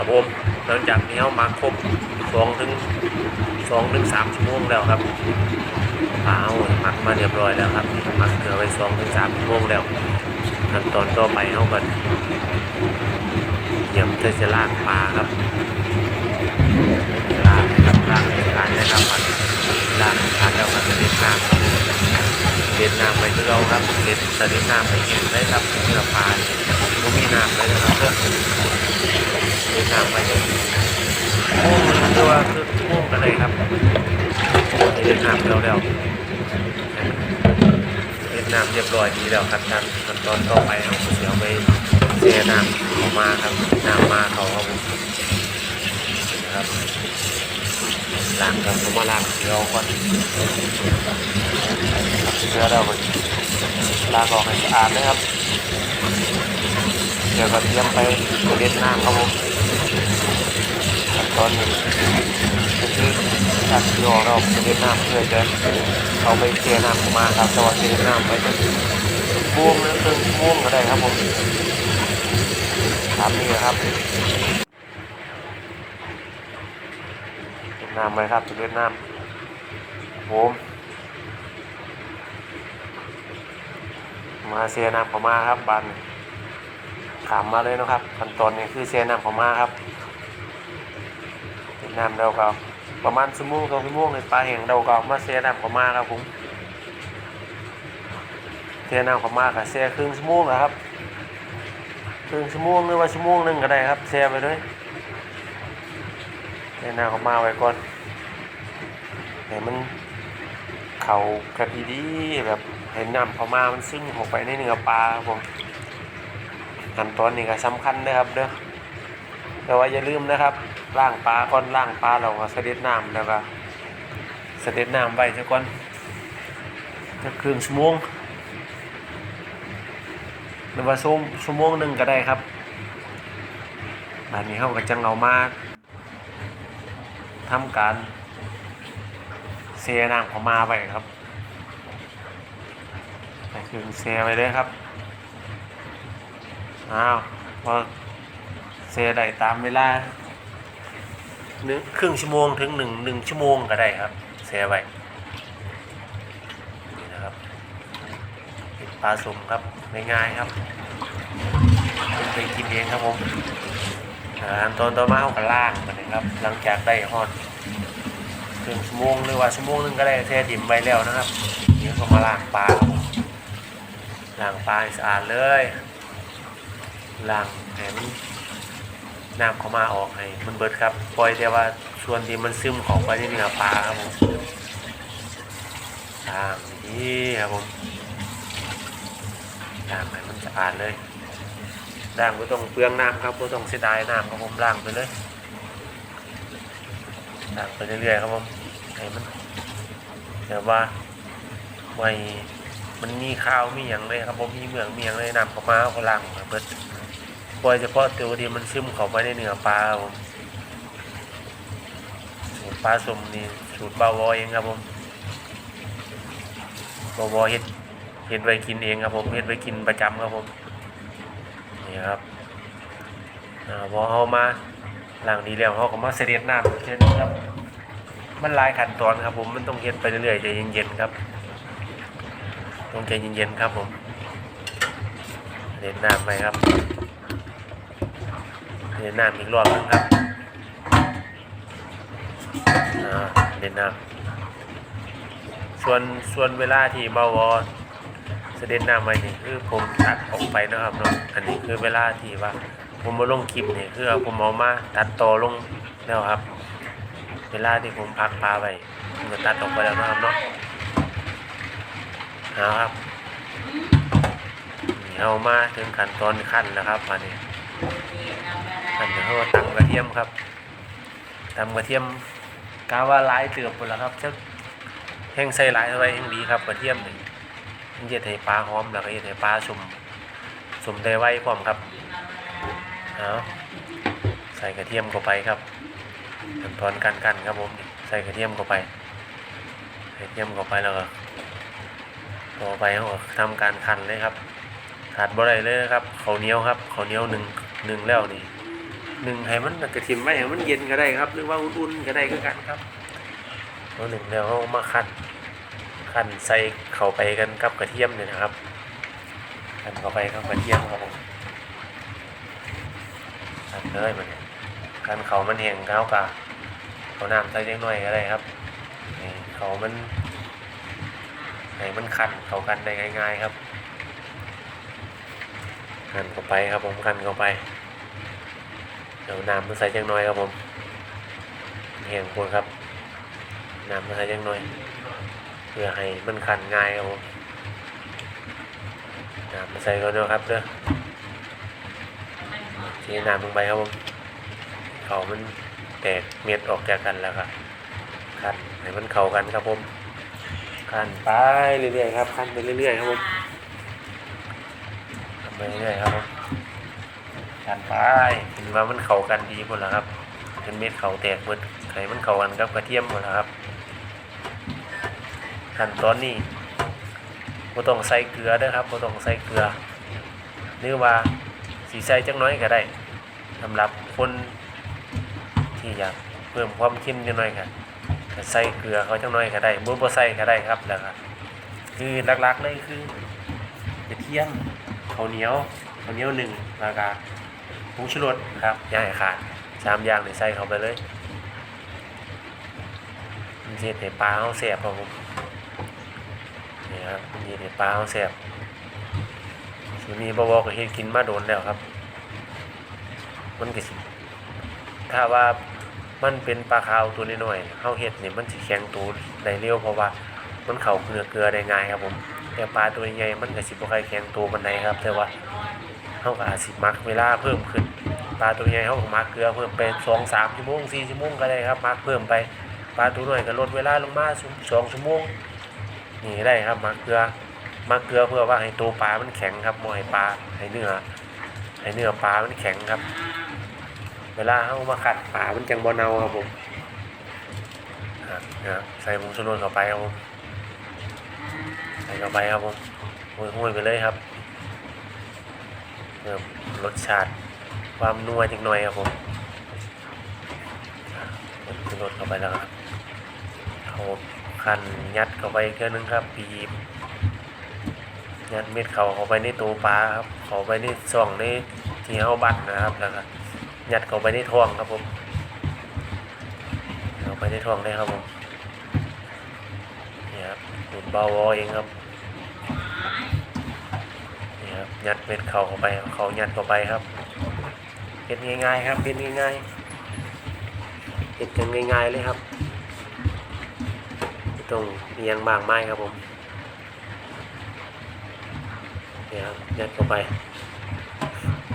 ครับผมหลังจากนี้เขามาครบสองถึงสองถึงสามชั่วโมงแล้วครับปลาเอาหมักมาเรียบร้อยแล้วครับหมักเกลือไว้สองถึงสามชั่วโมงแล้วขั้นตอนต่อไปเขาก็เตรียมที่จะลากปลาครับลากนะครับลากให้ขาดนะครับมันลากให้ขาดแล้วก็จะเด็ดน้ำเด็ดน้ำไปที่เราครับเด็ดจะเด็ดน้ำไปเห็นได้ครับเนื้อปลาเนี่ยมีน้ำเลยนะครับ เพื่อเด็ดน้ำไปเลยโม่งหรือว่าคือโม่งกันเลยครับเด็ดน้ำเร็วๆเวียดนามเรียบร้อยดีแล้วครับท่านขั้นตอนต่อไปเอาเสียวไปเสียน้ำเขามาครับน้ำมาเขาครับผมครับล้างครับผมมาล้างเสือเอาก่อนเสือเราไปล้างออกให้สะอาดนะครับ เดี๋ยวก็เตรียมไปเวียดนามครับผม ขั้นตอนนี้ก็คือตัดเสือออกเราเวียดนามเพื่อจะเอาไปเทน้ำออกมาครับแต่ว่าเทน้ำไปจะม่วงหรือตึงม่วงก็ได้ครับผมตามนี้ครับเทน้ำไปครับเทน้ำผมมาเสียน้ำเข้ามาครับบันขามมาเลยนะครับขั้นตอนนี้คือเสียน้ำเข้ามาครับ น้ำแล้วก็ประมาณชั่วโมงสองชั่วโมงในปลาแห้งเราก็เอามาเสียน้ำเขามาครับผมเสียน้ำเขามาก็เสียครึ่งชั่วโมงนะครับครึ่งชั่วโมงหรือว่าชั่วโมงหนึงก็ได้ครับเสียไปเลยเสียน้ำเขามาไว้ก่อนให้มันเขากระดีๆแบบเห็นน้ำเขามามันซึมเข้าไปในเนื้อปลาครับผมขั้นตอนนี้ก็สำคัญนะครับเด้อแต่ว่าอย่าลืมนะครับ ล่างปลาก่อนล่างปลาเราก็เสด็จน้ำแล้วก็เสด็จน้ำไว้ซะก่อนจะครึ่งชั่วโมงหรือว่าชั่วชั่วโมงหนึ่งก็ได้ครับแบบนี้เขาก็จังเอามาทำการเสียน้ำเขามาไปครับไปครึ่งเสียไปเลยครับอ้าวพอเสียได้ตามเวลา หนึ่งครึ่งชั่วโมงถึงหนึ่งหนึ่งชั่วโมงก็ได้ครับแช่ไว้นี่นะครับเป็นปลาสุ่มครับง่ายๆครับไปกินเองครับผมอ่าขั้นตอนต่อมาเอากระล่างกันนะครับ หลังจากได้ฮอดครึ่งชั่วโมงหรือว่าชั่วโมงหนึงก็ได้แช่ดิ่มไว้แล้วนะครับเดี๋ยวก็มาล้างปลาล้างปลาให้สะอาดเลยล้างให้มัน น้ำเขามาออกให้มันเบิดครับ ปล่อยแต่ว่าส่วนที่มันซึมของไปในเนื้อปลาครับผมล้างนี่ครับผมล้างให้มันสะอาดเลยล้างไม่ต้องเปลืองน้ำครับไม่ต้องเสียดายน้ำครับผมล้างไปเลยล้างไปเรื่อยๆครับผมให้มันแบบว่าไม่มันมีข้าวมีอย่างเลยครับผมมีเหมืองมีอย่างเลยน้ำเขามาเขาล้างให้เบิด ปล่อยเฉพาะตัวที่มันซึมเข้าไปในเนื้อปลาผมสูตรปลาสมนี่สูตรบาวอเองครับผมบาวอเฮ็ดเฮ็ดไว้กินเองครับผมเฮ็ดไว้กินประจำครับผมนี่ครับอ่าพอเอามาล้างดีแล้วเขาก็มาเสด็จน้ำเช่นครับ มันลายขั้นตอนครับผมมันต้องเฮ็ดไปเรื่อยๆใจเย็นๆครับต้องใจเย็นๆครับผมเสด็จน้ำไปครับ เล่นน้ำอีกรอบนึงครับอ่าเล่นน้ำส่วนส่วนเวลาที่เบาวอเสด็จน้ำไปนี่คือผมตัดออกไปนะครับเนาะอันนี้คือเวลาที่ว่า ผมมาลงคลิปนี่คือผมเอามาตัดต่อลงแล้วครับ เวลาที่ผมพักปลาไปผมก็ตัดออกไปแล้วนะครับเนาะเอาครับเอามาถึงขั้นตอนขั้นแล้วครับอันนี้ นนี้เขาตำกระเทียมครับตำกระเทียมกาว่าหลายเตือบหมดแล้วครับจะแห้งใส่หลายเท่าไรแห้งดีครับกระเทียมนี่มันจะให้ปลาหอมแล้วก็จะให้ปลาสุ่มสุ่มได้ไวพร้อมครับเอาใส่กระเทียมเข้าไปครับขั้นตอนกันกันครับผมใส่กระเทียมเข้าไปกระเทียมเข้าไปแล้วก็ต่อไปเขาก็ทำการคันเลยครับขาดบ่ได้เลยครับข้าวเหนียวครับข้าวเหนียวหนึ่งหนึ่งแล้วนี่ หนึ่งให้มันกระทิมไว้ให้มันเย็นก็ได้ครับ หรือว่าอุ่นๆก็ได้ก็กันครับตัวหนึ่งเดี๋ยวมาคั่นคั่นใส่เข้าไปกันกับกระเทียมเนี่ยนะครับคั่นเข้าไปกับกระเทียมครับผมคั่นเลยมันเนี่ยคั่นเขามันแห้งเก้าวกะเอาน้ำใส่เล็กน้อยก็ได้ครับนี่เขามันให้มันคั่นเข้ากันได้ง่าย ๆครับคั่นเข้าไปครับผมคั่นเข้าไป เดี๋ยวน้ำมาใส่จังน้อยครับผมแห้งควรครับ น้ำมาใส่จังน้อย เพื่อให้มันขันง่ายครับผมน้ำมาใส่ก่อนเนาะครับเด้อทีน้ำลงไปครับผมเขามันแตกเม็ดออกจากกันแล้วครับขันให้มันเข้ากันครับผมขันไปเรื่อยๆครับขันไปเรื่อยๆครับผมไปเรื่อยๆครับผม กันไปเห็นว่ามันเข้ากันดีหมดแล้วครับเป็นเม็ดเขาแตกหมดไข่มันเข้ากันกับกระเทียมหมดแล้วครับขั้นตอนนี้บ่ต้องใส่เกลือเด้อครับบ่ต้องใส่เกลือหรือว่าสีใส่จักหน้อยก็ได้สำหรับคนที่อยากเพิ่มความเข้มจักหน่อยก็ก็ใส่เกลือเขาจักหน้อยก็ได้บ่บ่ใส่ก็ได้ครับแล้วก็คือหลักๆเลยคือกระเทียมข้าวเหนียวข้าวเหนียวหนึ่งแล้วก็ ผงชูรสนะครับย่าให้ขาดสามอย่างนี่ใส่เข้าไปเลยมันจะเห็นปลาเขาแสบครับผมนี่ครับมันจะเห็นปลาเขาแสบส่วนนี้บวก็เฮ็ดกินมาโดนแล้วครับ มันก็สิถ้าว่ามันเป็นปลาขาวตัวน้อยๆเฮาเฮ็ดนี่มันสิแข็งตัวได้เร็วเพราะว่ามันเข้าเกลือเกลือได้ง่ายครับผม แต่ปลาตัวใหญ่มันก็สิบ่ค่อยแข็งตัวปานใดครับ แต่ว่า เขาก็อาจสิมักเวลาเพิ่มขึ้น ปลาตัวใหญ่เขาก็มักเกลือเพิ่มเป็นสองสามชั่วโมงสี่ชั่วโมงก็ได้ครับมักเพิ่มไป ปลาตัวน้อยก็ลดเวลาลงมาสองชั่วโมงนี่ได้ครับมักเกลือมักเกลือเพื่อว่าให้ตัวปลามันแข็งครับบ่ให้ปลาให้เนื้อให้เนื้อปลามันแข็งครับ เวลาเขามาขัดปลามันจังบ่เนาครับผมนะใส่ผงชูรสเข้าไปครับผมใส่เข้าไปครับผมห้วยๆไปเลยครับ พิ่มรสชาติความนัวจักหน่อยครับผมคนขึ้นรสเข้าไปแล้วครับเอาคันยัดเข้าไปอีกเทื่อนึงครับบีบยัดเม็ดเขาเข้าไปในตัวปลาครับเข้าไปในช่องในที่เฮาบัดนะครับแล้วก็ยัดเข้าไปในท้องครับผมเข้าไปในท้องได้ครับผมนี่ครับดูดเบาๆเองครับ ยัดเม็ดเขาเข้าไปเขายัดเข้าไปครับเป็นง่ายๆครับเป็นง่ายๆเป็นกันง่ายๆเลยครับต้องเอียงมากไม้ครับผมเนี่ครับยัดเข้าไป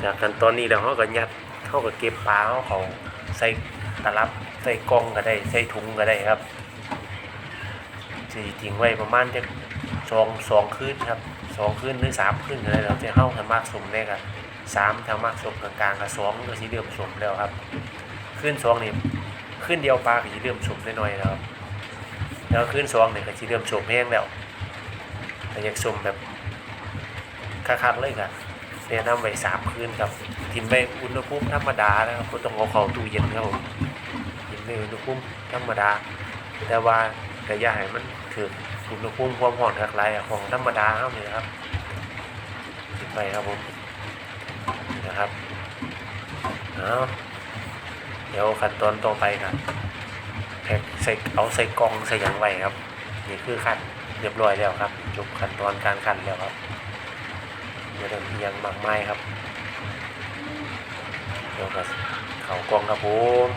จากขั้นตอนนี้แล้วเขาก็ยัดเขาก็เก็บปลาเขาเขาใส่ตลับใส่กล่องก็ได้ใส่ถุงก็ได้ครับสี่ทิ้งไว้ประมาณจะสองสองคืนครับ สองขึ้นหรือสามขึ้นอะไรเราจะเข้าทางมากสมได้กันสามทางมากสมกลางๆกับสองก็สีเดือมสมแล้วครับ ขึ้นสองนี่ขึ้นเดียวปลาก็สีเดือมสมได้หน่อยแล้วครับ แล้วขึ้นสองเนี่ยก็สีเดือมสมแห้งแล้วแต่อยากสมแบบคักๆเลยครับแนะนำไว้สามคืนครับทิมไปอุณหภูมิธรรมดานะครับก็ต้องเอาเข้าตู้เย็นครับผมทิมไปอุณหภูมิธรรมดา แต่ว่าก็อย่าให้มันถึง อุณหภูมิความร้อนคักไรอะของธรรมดาเท่านี้ครับติดไปครับผมนะครับเอาเดี๋ยวขั้นตอนต่อไปครับแพ็คใส่เอาใส่กล่องใส่ยังไว้ครับนี่คือขั้นเรียบร้อยแล้วครับจบขั้นตอนการขั้นแล้วครับเดี๋ยวเดินยังมากไม้ครับเดี๋ยวก็เขากล่องครับผม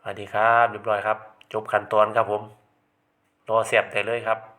สวัสดีครับเรียบร้อยครับ จบขั้นตอนครับผม รอเสียบได้เลยครับ